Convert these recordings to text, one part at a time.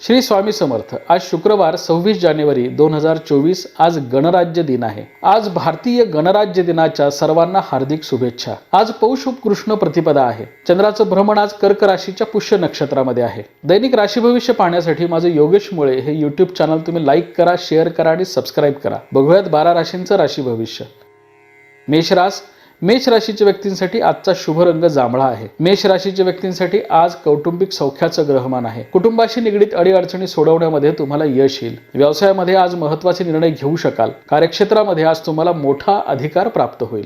श्री स्वामी समर्थ आज शुक्रवार सव्वीस जानेवारी दोन हजार चोवीस आज गणराज्य दिन आहे. आज भारतीय गणराज्य दिनाच्या सर्वांना हार्दिक शुभेच्छा. आज पौष कृष्ण प्रतिपदा आहे. चंद्राचं भ्रमण आज कर्क राशीच्या पुष्य नक्षत्रामध्ये आहे. दैनिक राशी भविष्य पाहण्यासाठी माझं योगेश मुळे हे युट्यूब चॅनल तुम्ही लाईक करा शेअर करा आणि सबस्क्राईब करा. बघूयात बारा राशींचं राशी भविष्य. मेषरास मेष राशीच्या व्यक्तींसाठी आजचा शुभ रंग जांभळा आहे. मेष राशीच्या व्यक्तींसाठी आज कौटुंबिक सौख्याचं ग्रहमान आहे. कुटुंबाशी निगडीत अडीअडचणी सोडवण्यामध्ये तुम्हाला यश येईल. व्यवसायामध्ये आज महत्त्वाचे निर्णय घेऊ शकाल. कार्यक्षेत्रामध्ये आज तुम्हाला मोठा अधिकार प्राप्त होईल.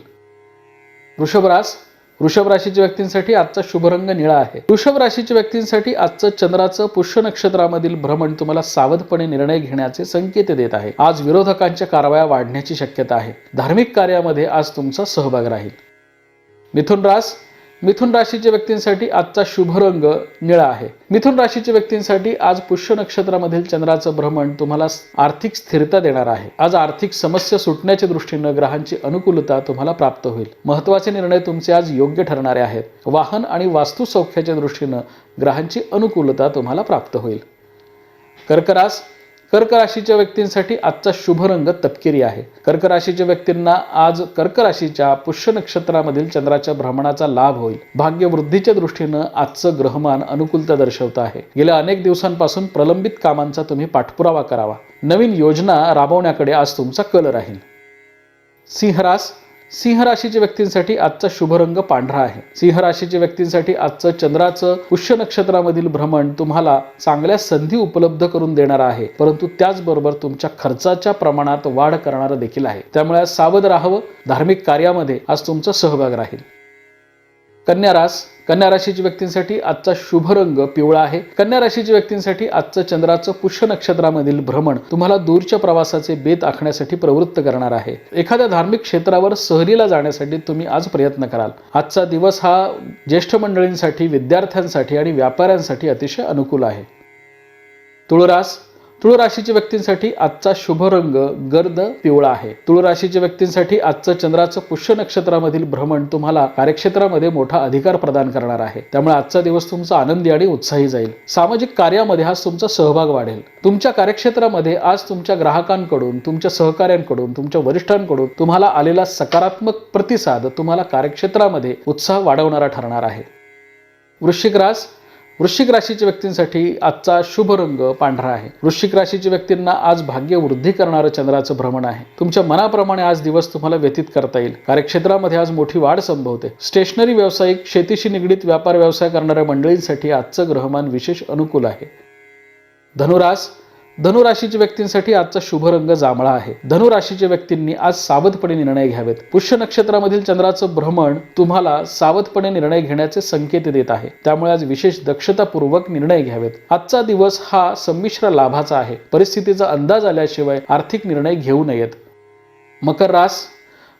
वृषभरास वृषभ राशीच्या व्यक्तींसाठी आजचा शुभ रंग निळा आहे. वृषभ राशीच्या व्यक्तींसाठी आजचं चंद्राचं पुष्य नक्षत्रामधील भ्रमण तुम्हाला सावधपणे निर्णय घेण्याचे संकेत देत आहे. आज विरोधकांच्या कारवाया वाढण्याची शक्यता आहे. धार्मिक कार्यामध्ये आज तुमचा सहभाग राहील. मिथुन रास मिथुन राशीच्या व्यक्तींसाठी आजचा शुभ रंग निळा आहे. मिथुन राशीच्या व्यक्तींसाठी आज पुष्य नक्षत्रामधील चंद्राचं भ्रमण तुम्हाला आर्थिक स्थिरता देणार आहे. आज आर्थिक समस्या सुटण्याच्या दृष्टीनं ग्रहांची अनुकूलता तुम्हाला प्राप्त होईल. महत्त्वाचे निर्णय तुमचे आज योग्य ठरणारे आहेत. वाहन आणि वास्तू सौख्याच्या दृष्टीनं ग्रहांची अनुकूलता तुम्हाला प्राप्त होईल. कर्करास कर्क राशीच्या व्यक्तींसाठी आजचा शुभ रंग तपकिरी आहे. कर्क राशीच्या व्यक्तींना आज कर्क राशीच्या पुष्य नक्षत्रामधील चंद्राच्या भ्रमणाचा लाभ होईल. भाग्यवृद्धीच्या दृष्टीनं आजचं ग्रहमान अनुकूलता दर्शवत आहे. गेल्या अनेक दिवसांपासून प्रलंबित कामांचा तुम्ही पाठपुरावा करावा. नवीन योजना राबवण्याकडे आज तुमचा कल राहील. सिंहरास सिंह राशीच्या व्यक्तींसाठी आजचा शुभ रंग पांढरा आहे. सिंह राशीच्या व्यक्तींसाठी आजचं चंद्राचं पुष्य नक्षत्रामधील भ्रमण तुम्हाला चांगल्या संधी उपलब्ध करून देणार आहे. परंतु त्याचबरोबर तुमच्या खर्चाच्या प्रमाणात वाढ करणारं देखील आहे. त्यामुळे सावध राहावं. धार्मिक कार्यामध्ये आज तुमचा सहभाग राहील. कन्या रास कन्या राशीच्या व्यक्तींसाठी आजचा शुभ रंग पिवळा आहे. कन्या राशीच्या व्यक्तींसाठी आजचं चंद्राचं पुष्य नक्षत्रामधील भ्रमण तुम्हाला दूरच्या प्रवासाचे बेत आखण्यासाठी प्रवृत्त करणार आहे. एखाद्या धार्मिक क्षेत्रावर सहलीला जाण्यासाठी तुम्ही आज प्रयत्न कराल. आजचा दिवस हा ज्येष्ठ मंडळींसाठी विद्यार्थ्यांसाठी आणि व्यापाऱ्यांसाठी अतिशय अनुकूल आहे. तुळरास तुळ राशीच्या व्यक्तींसाठी आजचा शुभ रंग गर्द पिवळा आहे. तुळ राशीच्या व्यक्तींसाठी आजचं चंद्राचं पुष्य नक्षत्रामधील भ्रमण तुम्हाला कार्यक्षेत्रामध्ये मोठा अधिकार प्रदान करणार आहे. त्यामुळे आजचा दिवस तुमचा आनंदी आणि उत्साही जाईल. सामाजिक कार्यामध्ये आज तुमचा सहभाग वाढेल. तुमच्या कार्यक्षेत्रामध्ये आज तुमच्या ग्राहकांकडून तुमच्या सहकाऱ्यांकडून तुमच्या वरिष्ठांकडून तुम्हाला आलेला सकारात्मक प्रतिसाद तुम्हाला कार्यक्षेत्रामध्ये उत्साह वाढवणारा ठरणार आहे. वृश्चिक रास वृश्चिक राशीच्या व्यक्तींसाठी आजचा शुभ रंग पांढरा आहे. वृश्चिक राशीच्या व्यक्तींना आज भाग्य वृद्धी करणारं चंद्राचं भ्रमण आहे. तुमच्या मनाप्रमाणे आज दिवस तुम्हाला व्यतीत करता येईल. कार्यक्षेत्रामध्ये आज मोठी वाढ संभवते. स्टेशनरी व्यावसायिक शेतीशी निगडीत व्यापार व्यवसाय करणाऱ्या मंडळींसाठी आजचं ग्रहमान विशेष अनुकूल आहे. धनुरास धनुराशीच्या व्यक्तींसाठी आजचा शुभ रंग जांभळा आहे. धनुराशीच्या व्यक्तींनी आज सावधपणे निर्णय घ्यावेत. पुष्य नक्षत्रामधील चंद्राचं भ्रमण तुम्हाला सावधपणे निर्णय घेण्याचे संकेत देत आहे. त्यामुळे आज विशेष दक्षतापूर्वक निर्णय घ्यावेत. आजचा दिवस हा संमिश्र लाभाचा आहे. परिस्थितीचा अंदाज आल्याशिवाय आर्थिक निर्णय घेऊ नयेत. मकर रास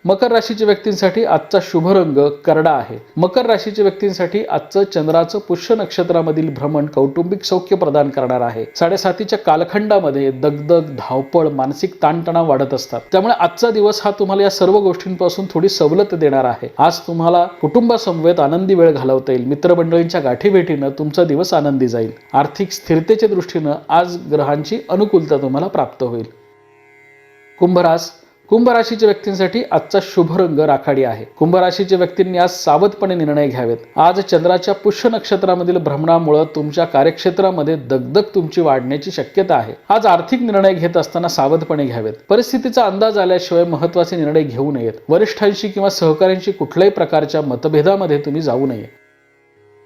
मकर राशीच्या व्यक्तींसाठी आजचा शुभ रंग करडा आहे. मकर राशीच्या व्यक्तींसाठी आजचं चंद्राचं पुष्य नक्षत्रामधील भ्रमण कौटुंबिक सौख्य प्रदान करणार आहे. साडेसातीच्या कालखंडामध्ये दगदग धावपळ मानसिक ताणतणाव वाढत असतात. त्यामुळे आजचा दिवस हा तुम्हाला या सर्व गोष्टींपासून थोडी सवलत देणार आहे. आज तुम्हाला कुटुंबासमवेत आनंदी वेळ घालवता येईल. मित्रमंडळींच्या गाठीभेटीनं तुमचा दिवस आनंदी जाईल. आर्थिक स्थिरतेच्या दृष्टीनं आज ग्रहांची अनुकूलता तुम्हाला प्राप्त होईल. कुंभरास कुंभ राशीच्या व्यक्तींसाठी आजचा शुभ रंग राखाडी आहे. कुंभ राशीच्या व्यक्तींनी आज सावधपणे निर्णय घ्यावेत. आज चंद्राच्या पुष्य नक्षत्रामधील भ्रमणामुळे तुमच्या कार्यक्षेत्रामध्ये दगदग तुमची वाढण्याची शक्यता आहे. आज आर्थिक निर्णय घेत असताना सावधपणे घ्यावेत. परिस्थितीचा अंदाज आल्याशिवाय महत्त्वाचे निर्णय घेऊ नयेत. वरिष्ठांशी किंवा सहकाऱ्यांशी कुठल्याही प्रकारच्या मतभेदामध्ये तुम्ही जाऊ नये.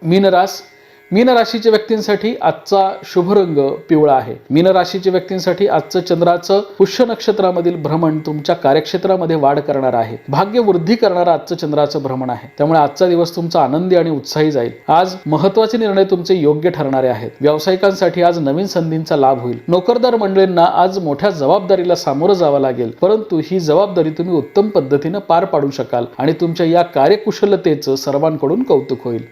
मीनरास मीन राशीच्या व्यक्तींसाठी आजचा शुभ रंग पिवळा आहे. मीन राशीच्या व्यक्तींसाठी आजचं चंद्राचं पुष्य नक्षत्रामधील भ्रमण तुमच्या कार्यक्षेत्रामध्ये वाढ करणार आहे. भाग्य वृद्धी करणारा आजचं चंद्राचं भ्रमण आहे. त्यामुळे आजचा दिवस तुमचा आनंदी आणि उत्साही जाईल. आज महत्त्वाचे निर्णय तुमचे योग्य ठरणारे आहेत. व्यावसायिकांसाठी आज नवीन संधींचा लाभ होईल. नोकरदार मंडळींना आज मोठ्या जबाबदारीला सामोरं जावं लागेल. परंतु ही जबाबदारी तुम्ही उत्तम पद्धतीनं पार पाडू शकाल आणि तुमच्या या कार्यकुशलतेचं सर्वांकडून कौतुक होईल.